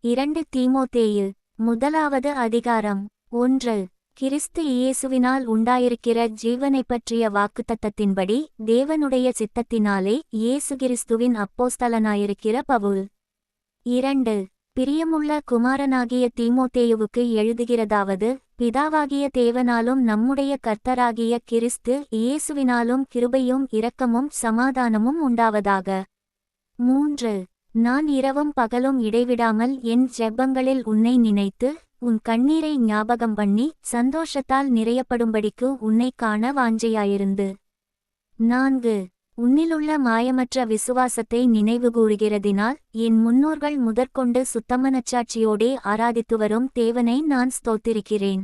இரண்டு தீமோத்தேயு முதலாவது அதிகாரம் ஒன்று. கிறிஸ்து இயேசுவினால் உண்டாயிருக்கிற ஜீவனைப் பற்றிய வாக்குத்தத்தத்தின்படி தேவனுடைய சித்தத்தினாலே இயேசு கிறிஸ்துவின் அப்போஸ்தலனாயிருக்கிற பவுல். இரண்டு. பிரியமுள்ள குமாரனாகிய தீமோத்தேயுவுக்கு எழுதுகிறதாவது பிதாவாகிய தேவனாலும் நம்முடைய கர்த்தராகிய கிறிஸ்து இயேசுவினாலும் கிருபையும் இரக்கமும் சமாதானமும் உண்டாவதாக. மூன்று. நான் இரவும் பகலும் இடைவிடாமல் என் ஜெபங்களில் உன்னை நினைத்து உன் கண்ணீரை ஞாபகம் பண்ணி சந்தோஷத்தால் நிறையப்படும்படிக்கு உன்னைக் காண வாஞ்சையாயிருந்து. நான்கு. உன்னிலுள்ள மாயமற்ற விசுவாசத்தை நினைவுகூறுகிறதினால் என் முன்னோர்கள் முதற்கொண்டு சுத்தமனச்சாட்சியோடே ஆராதித்து வரும் தேவனை நான் ஸ்தோத்திருக்கிறேன்.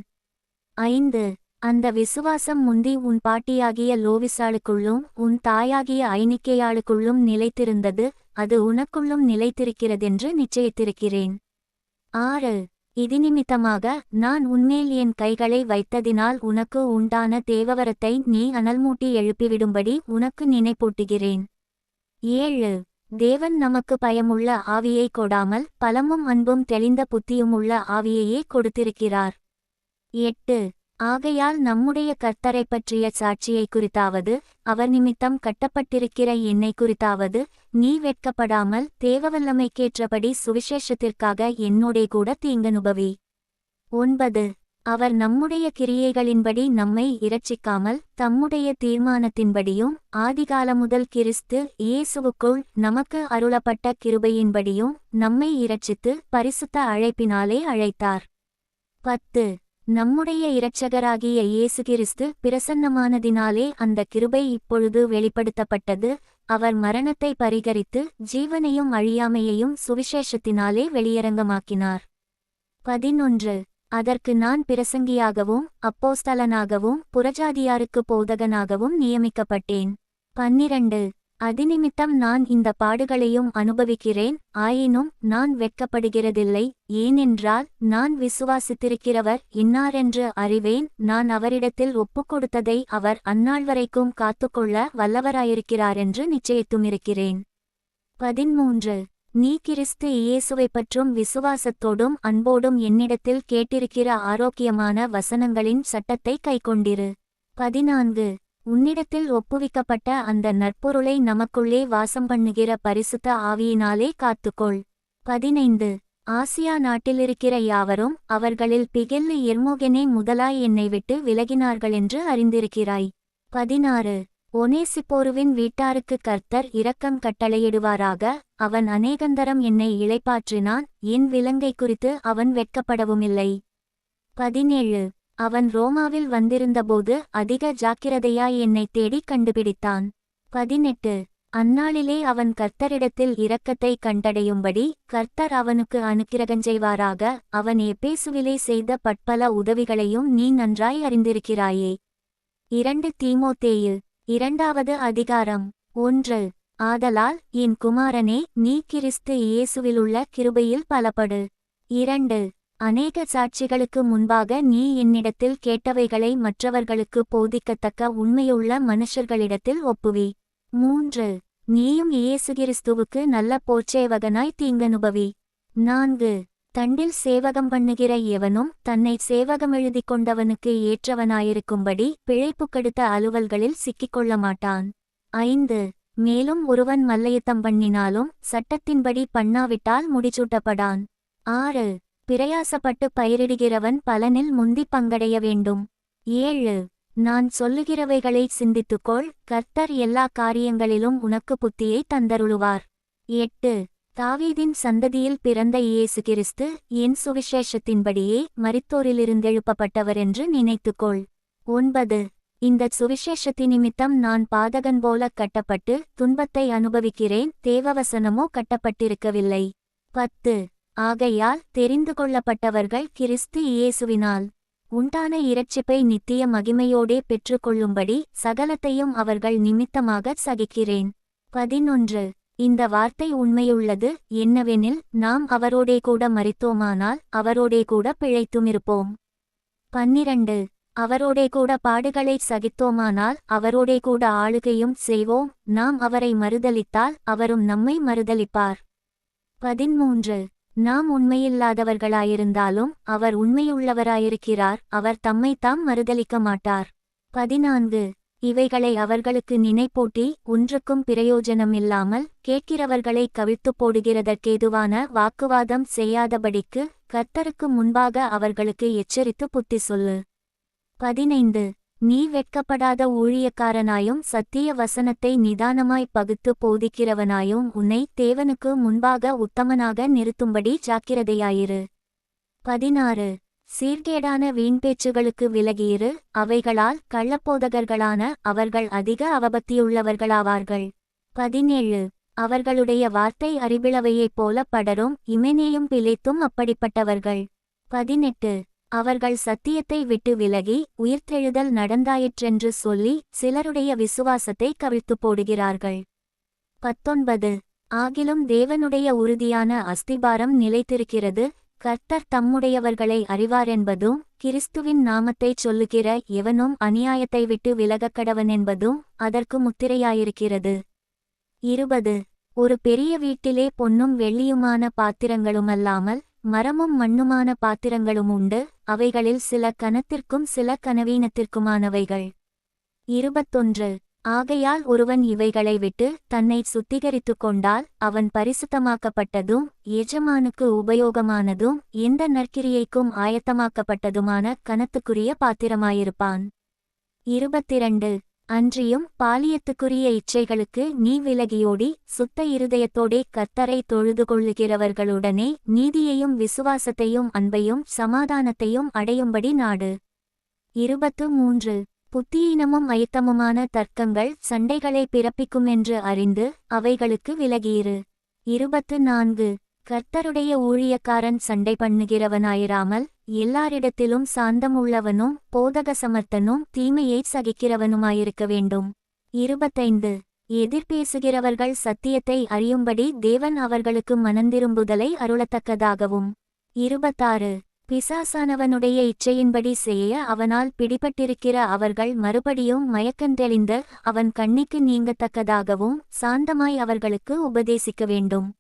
ஐந்து. அந்த விசுவாசம் முந்தி உன் பாட்டியாகிய லோவிசாளுக்குள்ளும் உன் தாயாகிய ஐனிக்கையாளுக்குள்ளும் நிலைத்திருந்தது அது உனக்குள்ளும் நிலைத்திருக்கிறதென்று நிச்சயித்திருக்கிறேன். ஆறு. இதினிமித்தமாக நான் உன்மேல் என் கைகளை வைத்ததினால் உனக்கு உண்டான தேவவரத்தை நீ அனல்மூட்டி எழுப்பிவிடும்படி உனக்கு நினைப்பூட்டுகிறேன். ஏழு. தேவன் நமக்கு பயமுள்ள ஆவியை கொடாமல் பலமும் அன்பும் தெளிந்த புத்தியுமுள்ள ஆவியையே கொடுத்திருக்கிறார். எட்டு. ஆகையால் நம்முடைய கர்த்தரைப் பற்றிய சாட்சியை குறித்தாவது அவர் நிமித்தம் கட்டப்பட்டிருக்கிற என்னை குறித்தாவது நீ வெட்கப்படாமல் தேவவல்லமைக்கேற்றபடி சுவிசேஷத்திற்காக என்னோடே கூட தீங்கனுபவி. ஒன்பது. அவர் நம்முடைய கிரியைகளின்படி நம்மை இரட்சிக்காமல் தம்முடைய தீர்மானத்தின்படியும் ஆதிகாலமுதல் கிறிஸ்து இயேசுவுக்குள் நமக்கு அருளப்பட்ட கிருபையின்படியும் நம்மை இரட்சித்து பரிசுத்த அழைப்பினாலே அழைத்தார். பத்து. நம்முடைய இரட்சகராகிய இயேசு கிறிஸ்து பிரசன்னமானதினாலே அந்த கிருபை இப்பொழுது வெளிப்படுத்தப்பட்டது. அவர் மரணத்தை பரிகரித்து ஜீவனையும் அழியாமையையும் சுவிசேஷத்தினாலே வெளியரங்கமாக்கினார். பதினொன்று. அதற்கு நான் பிரசங்கியாகவும் அப்போஸ்தலனாகவும் புறஜாதியாருக்கு போதகனாகவும் நியமிக்கப்பட்டேன். பன்னிரண்டு. அதினிமித்தம் நான் இந்த பாடுகளையும் அனுபவிக்கிறேன் ஆயினும் நான் வெட்கப்படுகிறதில்லை ஏனென்றால் நான் விசுவாசித்திருக்கிறவர் இன்னாரென்று அறிவேன் நான் அவரிடத்தில் ஒப்புக்கொடுத்ததை அவர் அந்நாள் வரைக்கும் காத்துக்கொள்ள வல்லவராயிருக்கிறாரென்று நிச்சயித்துமிருக்கிறேன். பதிமூன்று நீ கிறிஸ்து இயேசுவைப் பற்றும் விசுவாசத்தோடும் அன்போடும் என்னிடத்தில் கேட்டிருக்கிற ஆரோக்கியமான வசனங்களின் சட்டத்தை கைக்கொண்டிரு. பதினான்கு. உன்னிடத்தில் ஒப்புவிக்கப்பட்ட அந்த நற்பொருளை நமக்குள்ளே வாசம் பண்ணுகிற பரிசுத்த ஆவியினாலே காத்துக்கொள். பதினைந்து. ஆசியா நாட்டிலிருக்கிற யாவரும் அவர்களில் பிகெல்லு எர்மோகெனே முதலாய் என்னை விட்டு விலகினார்களென்று அறிந்திருக்கிறாய். பதினாறு. ஒனேசிப்போருவின் வீட்டாருக்கு கர்த்தர் இரக்கம் கட்டளையிடுவாராக அவன் அநேகந்தரம் என்னை இளைப்பாற்றினான் என் விலங்கை குறித்து அவன் வெட்கப்படவுமில்லை. பதினேழு. அவன் ரோமாவில் வந்திருந்தபோது அதிக ஜாக்கிரதையாய் என்னை தேடி கண்டுபிடித்தான். பதினெட்டு. அந்நாளிலே அவன் கர்த்தரிடத்தில் இரக்கத்தை கண்டடையும்படி கர்த்தர் அவனுக்கு அனுக்கிரகஞ்செய்வாராக அவன் எப்பேசுவிலே செய்த பட்பல உதவிகளையும் நீ நன்றாய் அறிந்திருக்கிறாயே. இரண்டு தீமோத்தேயு. இரண்டாவது அதிகாரம். ஒன்று. ஆதலால் என் குமாரனே நீ கிறிஸ்து இயேசுவிலுள்ள கிருபையில் பலப்படு. இரண்டு. அநேக சாட்சிகளுக்கு முன்பாக நீ என்னிடத்தில் கேட்டவைகளை மற்றவர்களுக்கு போதிக்கத்தக்க உண்மையுள்ள மனுஷர்களிடத்தில் ஒப்புவி. மூன்று. நீயும் இயேசு கிறிஸ்துவுக்கு நல்ல போச்சேவகனாய் தீங்கனுபவி. நான்கு. தண்டில் சேவகம் பண்ணுகிற எவனும் தன்னை சேவகமெழுதிக் கொண்டவனுக்கு ஏற்றவனாயிருக்கும்படி பிழைப்புக்கெடுத்த அலுவல்களில் சிக்கிக்கொள்ள மாட்டான். ஐந்து. மேலும் ஒருவன் மல்லையத்தம் பண்ணினாலும் சட்டத்தின்படி பண்ணாவிட்டால் முடிச்சூட்டப்படான் ஆறு. பிரயாசப்பட்டு பயிரிடுகிறவன் பலனில் முந்தி பங்கடைய வேண்டும். ஏழு நான் சொல்லுகிறவைகளை சிந்தித்துக்கொள். கர்த்தர் எல்லா காரியங்களிலும் உனக்கு புத்தியை தந்தருளுவார். எட்டு தாவீதின் சந்ததியில் பிறந்த இயேசு கிறிஸ்து என் சுவிசேஷத்தின்படியே மரித்தோரிலிருந்தெழுப்பப்பட்டவர் என்று நினைத்துக்கொள். ஒன்பது இந்த சுவிசேஷத்தி நிமித்தம் நான் பாதகன் போல கட்டப்பட்டு துன்பத்தை அனுபவிக்கிறேன். தேவவசனமோ கட்டப்பட்டிருக்கவில்லை. பத்து ஆகையால் தெரிந்து கொள்ளப்பட்டவர்கள் கிறிஸ்து இயேசுவினால். உண்டான இரட்சிப்பை நித்திய மகிமையோடே பெற்றுக்கொள்ளும்படி சகலத்தையும் அவர்கள் நிமித்தமாக சகிக்கிறேன். பதினொன்று. இந்த வார்த்தை உண்மையுள்ளது என்னவெனில் நாம் அவரோடே கூட மறித்தோமானால் அவரோடே கூட பிழைத்துமிருப்போம். பன்னிரண்டு. அவரோடே கூட பாடுகளை சகித்தோமானால் அவரோடே கூட ஆளுகையும் செய்வோம். நாம் அவரை மறுதலித்தால் அவரும் நம்மை மறுதலிப்பார். பதிமூன்று. நாம் உண்மையில்லாதவர்களாயிருந்தாலும் அவர் உண்மையுள்ளவராயிருக்கிறார் அவர் தம்மைத்தாம் மறுதலிக்க மாட்டார். பதினான்கு. இவைகளை அவர்களுக்கு நினைப்போட்டி ஒன்றுக்கும் பிரயோஜனமில்லாமல் கேட்கிறவர்களை கவிழ்த்துப் போடுகிறதற்கேதுவான வாக்குவாதம் செய்யாதபடிக்கு கர்த்தருக்கு முன்பாக அவர்களுக்கு எச்சரித்து புத்தி சொல்லு. பதினைந்து. நீ வெட்கப்படாத ஊழியக்காரனாயும் சத்திய வசனத்தை நிதானமாய் பகுத்து போதிக்கிறவனாயும் உன்னை தேவனுக்கு முன்பாக உத்தமனாக நிறுத்தும்படி ஜாக்கிரதையாயிரு. பதினாறு. சீர்கேடான வீண்பேச்சுகளுக்கு விலகியிரு. அவைகளால் கள்ளப்போதகர்களான அவர்கள் அதிக அவபத்தியுள்ளவர்களாவார்கள். பதினேழு. அவர்களுடைய வார்த்தை அறிவிளவையைப் போல படரும் இமெனேயும் பிழைத்தும் அப்படிப்பட்டவர்கள். பதினெட்டு. அவர்கள் சத்தியத்தை விட்டு விலகி உயிர்த்தெழுதல் நடந்தாயிற்றென்று சொல்லி சிலருடைய விசுவாசத்தை கவிழ்த்து போடுகிறார்கள். பத்தொன்பது. ஆகிலும் தேவனுடைய உறுதியான அஸ்திபாரம் நிலைத்திருக்கிறது. கர்த்தர் தம்முடையவர்களை அறிவாரென்பதும் கிறிஸ்துவின் நாமத்தைச் சொல்லுகிற எவனும் அநியாயத்தை விட்டு விலகக்கடவனென்பதும் அதற்கு முத்திரையாயிருக்கிறது. இருபது. ஒரு பெரிய வீட்டிலே பொன்னும் வெள்ளியுமான பாத்திரங்களுமல்லாமல் மரமும் மண்ணுமான பாத்திரங்களும் உண்டு அவைகளில் சில கனத்திற்கும் சில கனவீனத்திற்குமானவைகள். இருபத்தொன்று. ஆகையால் ஒருவன் இவைகளை விட்டு தன்னை சுத்திகரித்துக் கொண்டால் அவன் பரிசுத்தமாக்கப்பட்டதும் எஜமானுக்கு உபயோகமானதும் எந்த நற்கிரியைக்கும் ஆயத்தமாக்கப்பட்டதுமான கனத்துக்குரிய பாத்திரமாயிருப்பான். இருபத்திரண்டு. அன்றியும் பாலியத்துக்குரிய இச்சைகளுக்கு நீ விலகியோடி சுத்த இருதயத்தோடே கர்த்தரை தொழுது கொள்ளுகிறவர்களுடனே நீதியையும் விசுவாசத்தையும் அன்பையும் சமாதானத்தையும் அடையும்படி நாடு. இருபத்து மூன்று. புத்தியீனமும் அயத்தமுமான தர்க்கங்கள் சண்டைகளை பிறப்பிக்குமென்று அறிந்து அவைகளுக்கு விலகியிரு இருபத்து நான்கு. கர்த்தருடைய ஊழியக்காரன் சண்டை பண்ணுகிறவனாயிராமல் எல்லாரிடத்திலும் சாந்தம் உள்ளவனும் போதக சமர்த்தனும் தீமையை சகிக்கிறவனுமாயிருக்க வேண்டும். இருபத்தைந்து. எதிர்பேசுகிறவர்கள் சத்தியத்தை அறியும்படி தேவன் அவர்களுக்கு மனந்திரும்புதலை அருளத்தக்கதாகவும். இருபத்தாறு. பிசாசானவனுடைய இச்சையின்படி செய்ய அவனால் பிடிபட்டிருக்கிற அவர்கள் மறுபடியும் மயக்கந்தெளிந்த அவன் கண்ணிக்கு நீங்கத்தக்கதாகவும் சாந்தமாய் அவர்களுக்கு உபதேசிக்க வேண்டும்.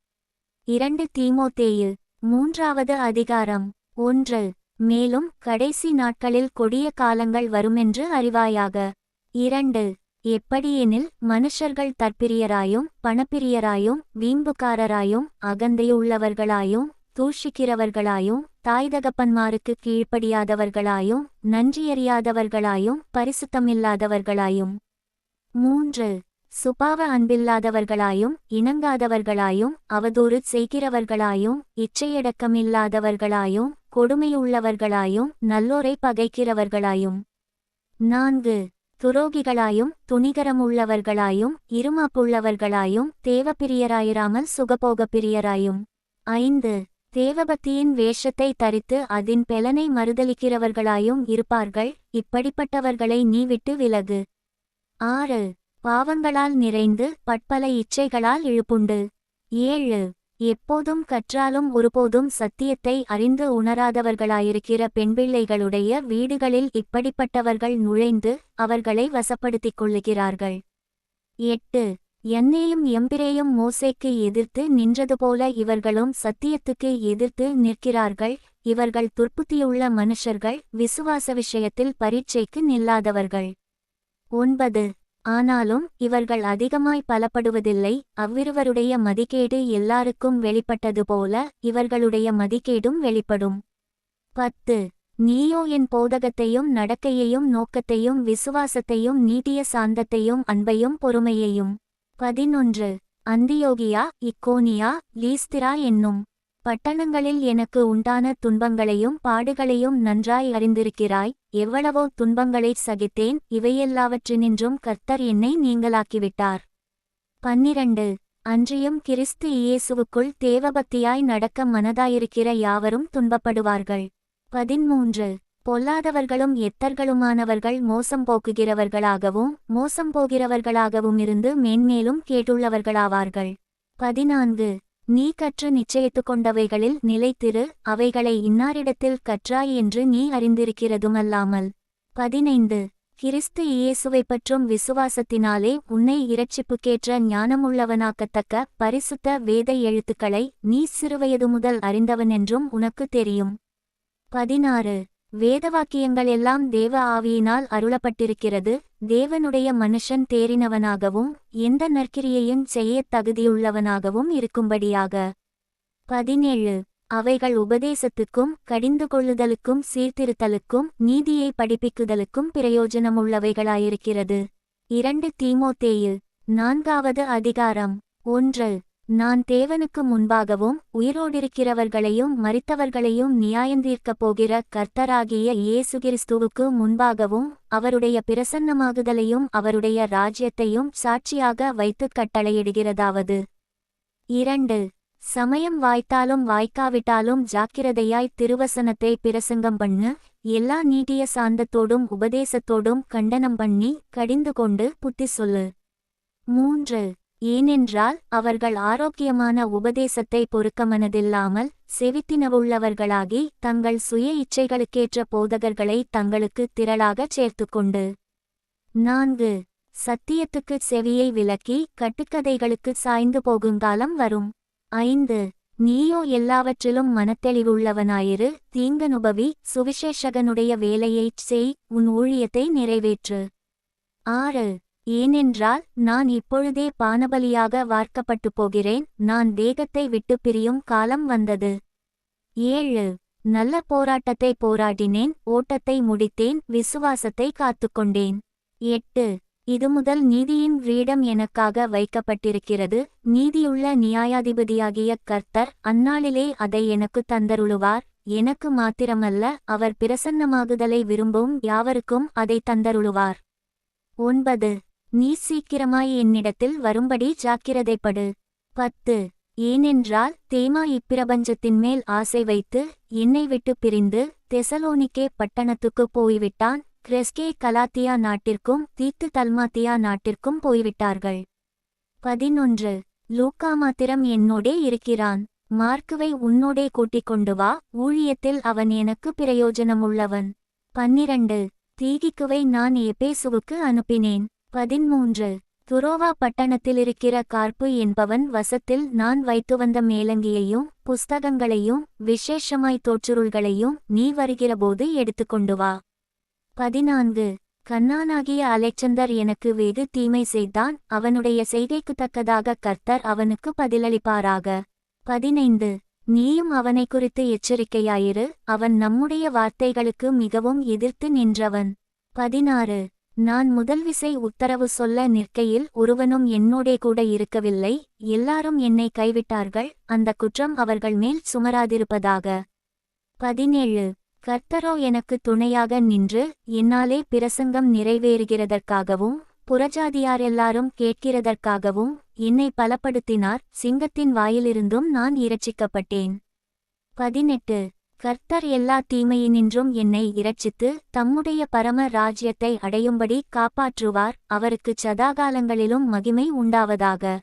இரண்டு தீமோத்தேயு. மூன்றாவது அதிகாரம். ஒன்று மேலும் கடைசி நாட்களில் கொடிய காலங்கள் வருமென்று அறிவாயாக. இரண்டு எப்படியெனில் மனுஷர்கள் தற்பிரியராயும் பணப்பிரியராயும் வீம்புக்காரராயும் அகந்தையுள்ளவர்களாயும் தூஷிக்கிறவர்களாயும் தாய்தகப்பன்மாருக்கு கீழ்ப்படியாதவர்களாயும் நன்றியறியாதவர்களாயும் பரிசுத்தமில்லாதவர்களாயும். மூன்று சுபாவ அன்பில்லாதவர்களாயும் இணங்காதவர்களாயும் அவதூறு செய்கிறவர்களாயும் இச்சையடக்கமில்லாதவர்களாயும் கொடுமையுள்ளவர்களாயும் நல்லோரை பகைக்கிறவர்களாயும். நான்கு. துரோகிகளாயும் துணிகரமுள்ளவர்களாயும் இருமாப்புள்ளவர்களாயும் தேவப்பிரியராயிராமல் சுகபோகப்பிரியராயும் ஐந்து. தேவபக்தியின் வேஷத்தை தரித்து அதின் பெலனை மறுதலிக்கிறவர்களாயும் இருப்பார்கள் இப்படிப்பட்டவர்களை நீ விட்டு விலகு. ஆறு. பாவங்களால் நிறைந்து பட்பல இச்சைகளால் இழுப்புண்டு. ஏழு. எப்போதும் கற்றாலும் ஒருபோதும் சத்தியத்தை அறிந்து உணராதவர்களாயிருக்கிற பெண்பிள்ளைகளுடைய வீடுகளில் இப்படிப்பட்டவர்கள் நுழைந்து அவர்களை வசப்படுத்திக் கொள்ளுகிறார்கள். எட்டு. என்னையும் எம்பிரேயும் மோசைக்கு எதிர்த்து நின்றதுபோல இவர்களும் சத்தியத்துக்கு எதிர்த்து நிற்கிறார்கள். இவர்கள் துர்ப்புத்தியுள்ள மனுஷர்கள் விசுவாச விஷயத்தில் பரீட்சைக்கு நில்லாதவர்கள். ஒன்பது. ஆனாலும் இவர்கள் அதிகமாய் பலப்படுவதில்லை. அவ்விருவருடைய மதிகேடு எல்லாருக்கும் வெளிப்பட்டது போல இவர்களுடைய மதிகேடும் வெளிப்படும். பத்து. நீயோ என் போதகத்தையும் நடக்கையையும் நோக்கத்தையும் விசுவாசத்தையும் நீதிய சாந்தத்தையும் அன்பையும் பொறுமையையும். பதினொன்று. அந்தியோகியா இக்கோனியா லீஸ்திரா என்னும் பட்டணங்களில் எனக்கு உண்டான துன்பங்களையும் பாடுகளையும் நன்றாய் அறிந்திருக்கிறாய். எவ்வளவோ துன்பங்களைச் சகித்தேன் இவையெல்லாவற்றினின்றும் கர்த்தர் என்னை நீங்களாக்கிவிட்டார். பன்னிரண்டு. அன்றியும் கிறிஸ்து இயேசுவுக்குள் தேவபக்தியாய் நடக்க மனதாயிருக்கிற யாவரும் துன்பப்படுவார்கள். பதிமூன்று. பொல்லாதவர்களும் எத்தர்களுமானவர்கள் மோசம் போக்குகிறவர்களாகவும் மோசம் போகிறவர்களாகவும் இருந்து மேன்மேலும் கேட்டுள்ளவர்களாவார்கள். பதினான்கு. நீ கற்று நிச்சயத்துக் கொண்டவைகளில் நிலைத்திரு அவைகளை இன்னாரிடத்தில் கற்றாய் என்று நீ அறிந்திருக்கிறதுமல்லாமல். பதினைந்து. கிறிஸ்து இயேசுவைப் பற்றும் விசுவாசத்தினாலே உன்னை இரட்சிப்புக்கேற்ற ஞானமுள்ளவனாக்கத்தக்க பரிசுத்த வேத எழுத்துக்களை நீ சிறுவயது முதல் அறிந்தவனென்றும் உனக்கு தெரியும். பதினாறு. வேதவாக்கியங்கள் எல்லாம் தேவ ஆவியினால் அருளப்பட்டிருக்கிறது. தேவனுடைய மனுஷன் தேறினவனாகவும் எந்த நற்கிரியையும் செய்யத் தகுதியுள்ளவனாகவும் இருக்கும்படியாக. பதினேழு. அவைகள் உபதேசத்துக்கும் கடிந்து கொள்ளுதலுக்கும் சீர்திருத்தலுக்கும் நீதியை படிப்பிக்குதலுக்கும் பிரயோஜனமுள்ளவைகளாயிருக்கிறது. இரண்டு தீமோத்தேயு. நான்காவது அதிகாரம். ஒன்று. நான் தேவனுக்கு முன்பாகவும் உயிரோடிருக்கிறவர்களையும் மறித்தவர்களையும் நியாயந்தீர்க்கப் போகிற கர்த்தராகிய இயேசு கிறிஸ்துவுக்கு முன்பாகவும் அவருடைய பிரசன்னமாகுதலையும் அவருடைய ராஜ்யத்தையும் சாட்சியாக வைத்துக் கட்டளையிடுகிறதாவது. இரண்டு சமயம் வாய்த்தாலும் வாய்க்காவிட்டாலும் ஜாக்கிரதையாய் திருவசனத்தை பிரசங்கம் பண்ணு எல்லா நீட்டிய சாந்தத்தோடும் உபதேசத்தோடும் கண்டனம் பண்ணி கடிந்து கொண்டு புத்தி சொல்லு. மூன்று ஏனென்றால் அவர்கள் ஆரோக்கியமான உபதேசத்தை பொறுக்க மனதில்லாமல் செவித்தினவுள்ளவர்களாகி தங்கள் சுய இச்சைகளுக்கேற்ற போதகர்களை தங்களுக்கு திரளாகச் சேர்த்துக்கொண்டு. நான்கு. சத்தியத்துக்கு செவியை விலக்கி கட்டுக்கதைகளுக்கு சாய்ந்து போகுங்காலம் வரும். ஐந்து. நீயோ எல்லாவற்றிலும் மனத்தெளிவுள்ளவனாயிரு. தீங்கனுபவி சுவிசேஷகனுடைய வேலையைச் செய் உன் ஊழியத்தை நிறைவேற்று. ஆறு. ஏனென்றால் நான் இப்பொழுதே பானபலியாக வார்க்கப்பட்டு போகிறேன் நான் தேகத்தை விட்டு பிரியும் காலம் வந்தது. ஏழு. நல்ல போராட்டத்தை போராடினேன் ஓட்டத்தை முடித்தேன் விசுவாசத்தை காத்துக்கொண்டேன் எட்டு. இது முதல் நீதியின் கிரீடம் எனக்காக வைக்கப்பட்டிருக்கிறது நீதியுள்ள நியாயாதிபதியாகிய கர்த்தர் அந்நாளிலே அதை எனக்கு தந்தருளுவார் எனக்கு மாத்திரமல்ல அவர் பிரசன்னமாகுதலை விரும்பும் யாவருக்கும் அதை தந்தருளுவார். ஒன்பது. நீ சீக்கிரமாய் என்னிடத்தில் வரும்படி ஜாக்கிரதைப்படு பத்து. ஏனென்றால் தேமா இப்பிரபஞ்சத்தின் மேல் ஆசை வைத்து என்னை விட்டு பிரிந்து தெசலோனிக்கே பட்டணத்துக்குப் போய்விட்டான். கிரெஸ்கே கலாத்தியா நாட்டிற்கும் தீத்து தல்மாத்தியா நாட்டிற்கும் போய்விட்டார்கள். பதினொன்று. லூக்கா மாத்திரம் என்னோடே இருக்கிறான். மார்க்குவை உன்னோடே கூட்டிக் கொண்டு வா. ஊழியத்தில் அவன் எனக்கு பிரயோஜனமுள்ளவன். பன்னிரண்டு. தீகிக்குவை நான் எபேசுவுக்கு அனுப்பினேன். பதிமூன்று துரோவா பட்டணத்தில் இருக்கிற கார்ப்பு என்பவன் வசத்தில் நான் வைத்து வந்த மேலங்கியையும் புஸ்தகங்களையும் விசேஷமாய் தோற்றுருள்களையும் நீ வருகிறபோது எடுத்துக்கொண்டு வா. பதினான்கு. கண்ணானாகிய அலெக்சந்தர் எனக்கு வெகு தீமை செய்தான் அவனுடைய செய்கைக்கு தக்கதாக கர்த்தர் அவனுக்கு பதிலளிப்பாராக. பதினைந்து. நீயும் அவனை குறித்து எச்சரிக்கையாயிரு அவன் நம்முடைய வார்த்தைகளுக்கு மிகவும் எதிர்த்து நின்றவன். பதினாறு. நான் முதல் விசை உத்தரவு சொல்ல நிற்கையில் ஒருவனும் என்னோடே கூட இருக்கவில்லை. எல்லாரும் என்னை கைவிட்டார்கள். அந்த குற்றம் அவர்கள் மேல் சுமராதிருப்பதாக. பதினேழு. கர்த்தரோ எனக்கு துணையாக நின்று என்னாலே பிரசங்கம் நிறைவேறுகிறதற்காகவும் புறஜாதியாரெல்லாரும் கேட்கிறதற்காகவும் என்னை பலப்படுத்தினார். சிங்கத்தின் வாயிலிருந்தும் நான் இரட்சிக்கப்பட்டேன். பதினெட்டு. கர்த்தர் எல்லா தீமையினின்றும் என்னை இரட்சித்து தம்முடைய பரம ராஜ்யத்தை அடையும்படி காப்பாற்றுவார் அவருக்குச் சதாகாலங்களிலும் மகிமை உண்டாவதாக.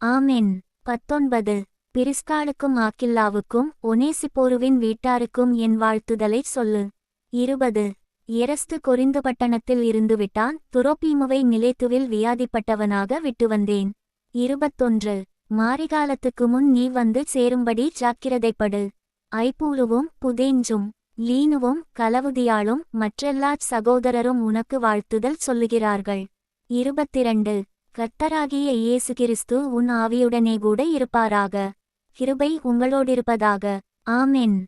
ஆமென். பத்தொன்பது. பிரிஸ்காலுக்கும் ஆக்கில்லாவுக்கும் ஒனேசிப்போருவின் வீட்டாருக்கும் என் வாழ்த்துதலைச் சொல்லு. இருபது. எரஸ்து கொரிந்து பட்டணத்தில் இருந்துவிட்டான் துரோபீமுவை நிலைத்துவில் வியாதிப்பட்டவனாக விட்டு வந்தேன் இருபத்தொன்று. மாரிகாலத்துக்கு முன் நீ வந்து சேரும்படி ஜாக்கிரதைப்படு. ஐப்பூலுவும் புதேஞ்சும் லீனுவும் கலவுதியாளும் மற்றெல்லாச் சகோதரரும் உனக்கு வாழ்த்துதல் சொல்லுகிறார்கள். இருபத்திரண்டு. கர்த்தராகிய இயேசு கிறிஸ்து உன் ஆவியுடனே கூட இருப்பாராக. கிருபை உங்களோடிருப்பதாக. ஆமென்.